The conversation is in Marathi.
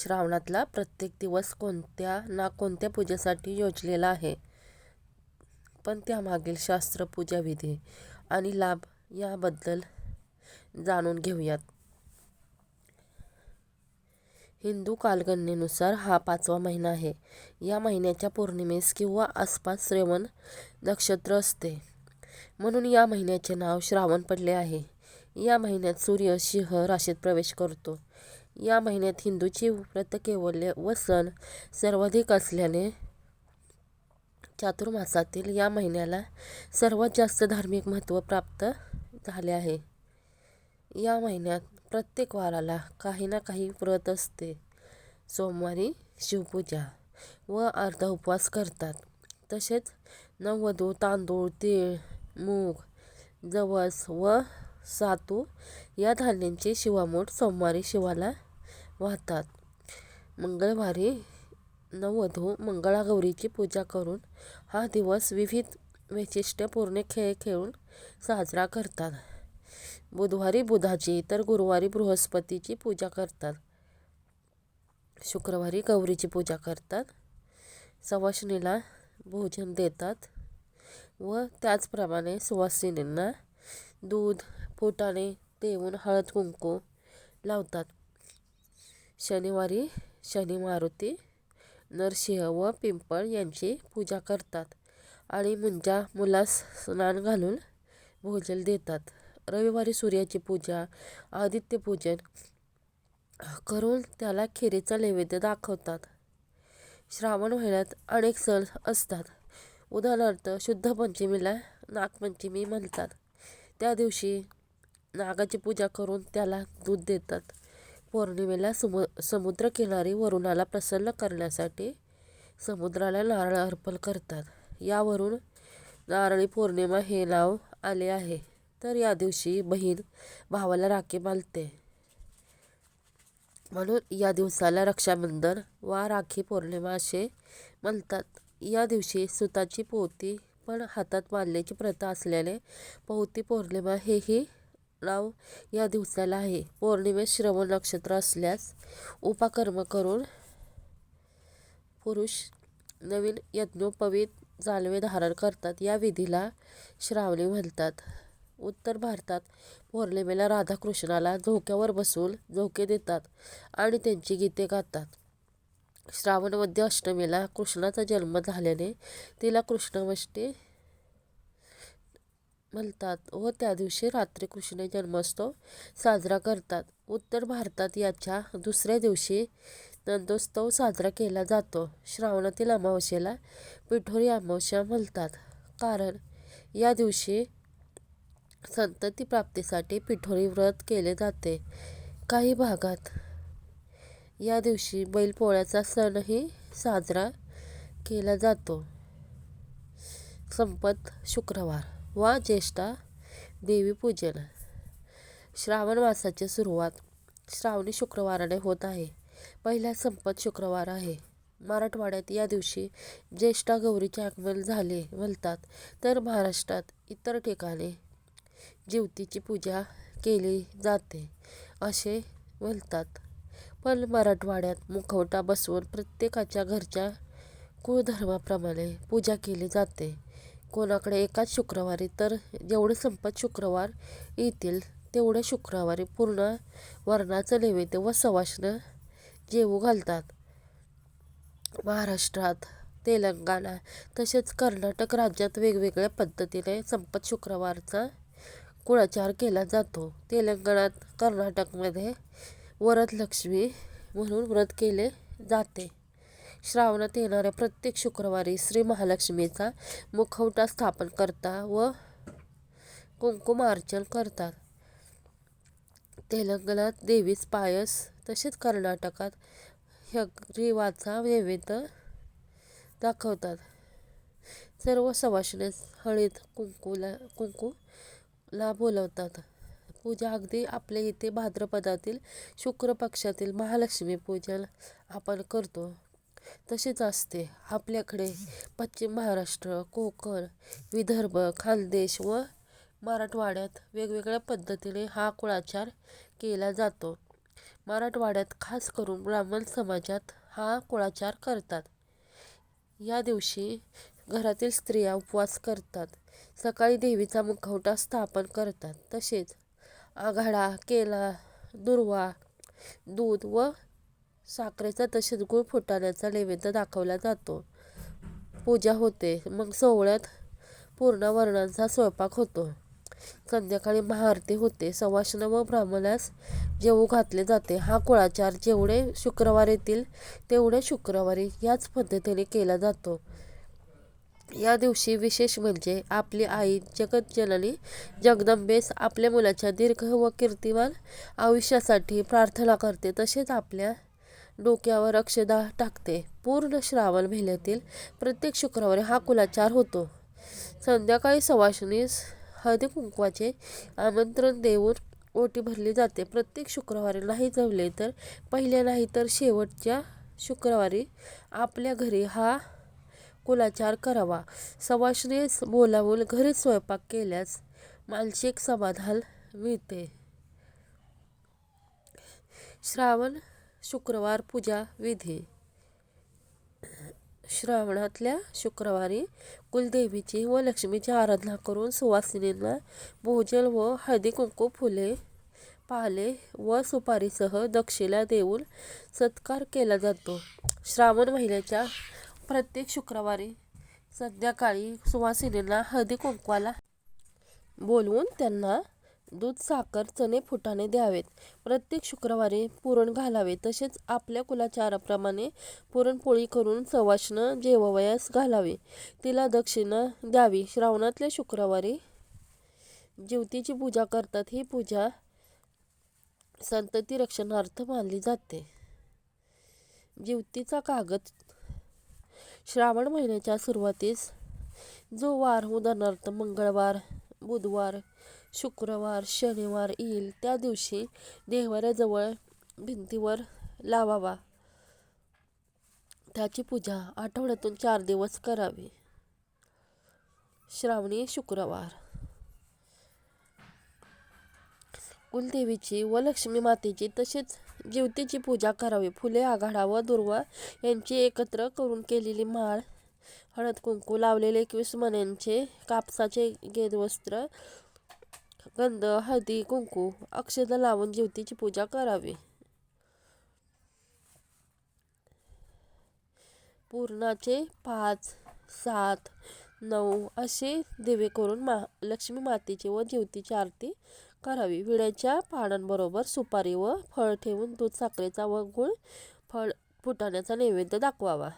श्रावणातला प्रत्येक दिवस कोणत्या ना कोणत्या पूजेसाठी योजलेला आहे. पण त्यामागील शास्त्र पूजाविधी आणि लाभ याबद्दल जाणून घेऊयात. हिंदू कालगणनेनुसार हा पाचवा महिना आहे. या महिन्याच्या पौर्णिमेस किंवा आसपास श्रवण नक्षत्र असते. म्हणून या महिन्याचे नाव श्रावण पडले आहे. या महिन्यात सूर्य सिंह राशीत प्रवेश करतो. या महिन्यात हिंदूची व्रतकैवल्य व सण सर्वाधिक असल्याने चातुर्मासातील या महिन्याला सर्वात जास्त धार्मिक महत्त्व प्राप्त झाले आहे. या महिन्यात प्रत्येक वाराला काही ना काही व्रत असते. सोमवारी शिवपूजा व अर्धा उपवास करतात. तसेच नववधू तांदूळ तीळ मूग जवस व सातू या धान्यांची शिवामूठ सोमवारी शिवाला वाहतात. मंगळवारी नववधू मंगळागौरीची पूजा करून हा दिवस विविध वैशिष्ट्यपूर्ण खेळ खेळून साजरा करतात. बुधवारी बुधाची तर गुरुवारी बृहस्पतीची पूजा करतात. शुक्रवारी गौरीची पूजा करतात. सवासिनीला भोजन देतात व त्याचप्रमाणे सुवासिनींना दूध फुटाणे देऊन हळद कुंकू लावतात. शनिवारी शनी मारुती नरसिंह व पिंपळ यांची पूजा करतात आणि मुंजा मुलास स्नान घालून भोजन देतात. रविवारी सूर्याची पूजा आदित्यपूजन करून त्याला खिरीचा नैवेद्य दाखवतात. श्रावण महिन्यात अनेक सण असतात. उदाहरणार्थ शुद्ध पंचमीला नागपंचमी म्हणतात. त्या दिवशी नागाची पूजा करून त्याला दूध देतात. पौर्णिमेला सुमु समुद्रकिनारी वरुणाला प्रसन्न करण्यासाठी समुद्राला नारळ अर्पण करतात. यावरून नारळी पौर्णिमा हे नाव आले आहे. तर या दिवशी बहीण भावाला राखी बांधते. म्हणून या दिवसाला रक्षाबंधन वा राखी पौर्णिमा असे म्हणतात. या दिवशी सुताची पोती पण हातात बांधण्याची प्रथा असल्याने पोती पौर्णिमा हेही नाव या दिवसाला आहे. पौर्णिमेत श्रवण नक्षत्र असल्यास उपाकर्म करून पुरुष नवीन यज्ञोपवीत जालवे धारण करतात. या विधीला श्रावणी म्हणतात. उत्तर भारतात पौर्णिमेला राधाकृष्णाला झोक्यावर बसून झोके देतात आणि त्यांची गीते गातात. श्रावणमध्ये अष्टमीला कृष्णाचा जन्म झाल्याने तिला कृष्णाष्टमी म्हणतात व त्या दिवशी रात्री कृष्ण जन्मोत्सव साजरा करतात. उत्तर भारतात याच्या दुसऱ्या दिवशी नंदोत्सव साजरा केला जातो. श्रावणातील अमावस्येला पिठोरी अमावस्या म्हणतात. कारण या दिवशी संतती प्राप्तीसाठी पिठोरी व्रत केले जाते. काही भागात या दिवशी बैलपोळ्याचा सणही साजरा केला जातो. संपत शुक्रवार. वा ज्येष्ठा देवीपूजन श्रावण मासाची सुरुवात श्रावणी शुक्रवाराने होत आहे. पहिला संपत शुक्रवार आहे. मराठवाड्यात या दिवशी ज्येष्ठा गौरीचे आगमन झाले म्हणतात तर महाराष्ट्रात इतर ठिकाणी जीवतीची पूजा केली जाते असे म्हणतात. पण मराठवाड्यात मुखवटा बसवून प्रत्येकाच्या घरच्या कुळधर्माप्रमाणे पूजा केली जाते. कोणाकडे एकाच शुक्रवारी तर जेवढे संपत शुक्रवार येतील तेवढ्या शुक्रवारी पूर्ण वरणाचं नैवेद्य व सवाष्ण जेवू घालतात. महाराष्ट्रात तेलंगणा तसेच कर्नाटक राज्यात वेगवेगळ्या पद्धतीने संपत शुक्रवारचा कुळाचार केला जातो. तेलंगणात कर्नाटकमध्ये वरदलक्ष्मी म्हणून व्रत केले जाते. श्रावणात येणाऱ्या प्रत्येक शुक्रवारी श्री महालक्ष्मीचा मुखवटा स्थापन करता व कुंकुमार्चन करतात. तेलंगणात देवीस पायस तसेच कर्नाटकात हयग्रीवाचा नैवेद्य दाखवतात. सर्व सवाष्णीस हळीत कुंकूला कुंकूला बोलवतात. पूजा अगदी आपल्या इथे भाद्रपदातील शुक्र पक्षातील महालक्ष्मी पूजन आपण करतो. तसेच असते. आपल्याकडे पश्चिम महाराष्ट्र कोकण विदर्भ खानदेश व मराठवाड्यात वेगवेगळ्या पद्धतीने हा कुळाचार केला जातो. मराठवाड्यात खास करून ब्राह्मण समाजात हा कुळाचार करतात. या दिवशी घरातील स्त्रिया उपवास करतात. सकाळी देवीचा मुखवटा स्थापन करतात. तसेच आघाडा केला दुर्वा दूध व साखरेचा तसेच गुळ फुटाण्याचा नैवेद्य दाखवला जातो. पूजा होते. मग सोहळ्यात पूर्ण वर्णांचा स्वयंपाक होतो. संध्याकाळी महाआरती होते. सवाष्ण व ब्राह्मणास जेवू घातले जाते. हा कुळाचार जेवढे शुक्रवार येतील तेवढे शुक्रवारी याच पद्धतीने केला जातो. या दिवशी विशेष म्हणजे आपली आई जगतजननी जगदंबेस आपल्या मुलाच्या दीर्घ व कीर्तिमान आयुष्यासाठी प्रार्थना करते. तसेच आपल्या डोक्यावर अक्षदा टाकते. पूर्ण श्रावण महिन्यातील प्रत्येक शुक्रवारी हा कुलाचार होतो. संध्याकाळी सवाशनीस हळदीकुंकवाचे आमंत्रण देऊन ओटी भरली जाते. प्रत्येक शुक्रवारी नाही जमले तर पहिल्या नाही तर शेवटच्या शुक्रवारी आपल्या घरी हा कुलाचार करावा. सवाशनीस बोलावून घरीच स्वयंपाक केल्यास मानसिक समाधान मिळते. श्रावण शुक्रवार पूजा विधी. श्रावणातल्या शुक्रवारी कुलदेवीची व लक्ष्मीची आराधना करून सुवासिनींना भोजन व हळदी कुंकू फुले पाले व सुपारीसह दक्षिणा देऊन सत्कार केला जातो. श्रावण महिन्याच्या प्रत्येक शुक्रवारी संध्याकाळी सुवासिनींना हळदी कुंकवाला बोलवून त्यांना दूध साखर चणे फुटाणे द्यावेत. प्रत्येक शुक्रवारी पुरण घालावे. तसेच आपल्या कुलाचाराप्रमाणे पुरणपोळी करून सवाष्ण जेवावयास घालावे. तिला दक्षिणा द्यावी. श्रावणातल्या शुक्रवारी ज्योतीची पूजा करतात. ही पूजा संतती रक्षणार्थ मानली जाते. ज्योतीचा कागद श्रावण महिन्याच्या सुरुवातीस जो वार उदाहरणार्थ मंगळवार बुधवार शुक्रवार शनिवार येईल त्या दिवशी देव्हाऱ्याजवळ भिंतीवर लावावा. त्याची पूजा आठवड्यातून चार दिवस करावी. श्रावणी शुक्रवार. कुलदेवीची व लक्ष्मी मातेची तसेच जीवतेची पूजा करावी. फुले आघाडा व दुर्वा यांची एकत्र करून केलेली माळ हळद कुंकू लावलेले एकवीस मण्यांचे कापसाचे गेदवस्त्र गंध हळदी कुंकू अक्षता लावून ज्योतीची पूजा करावी. पूर्णाचे पाच सात नऊ असे दिवे करून मा लक्ष्मी मातेची व ज्योतीची आरती करावी. विड्याच्या पानांबरोबर सुपारी व फळ ठेवून दूध साखरेचा व गुळ फळ फुटाण्याचा नैवेद्य दाखवावा.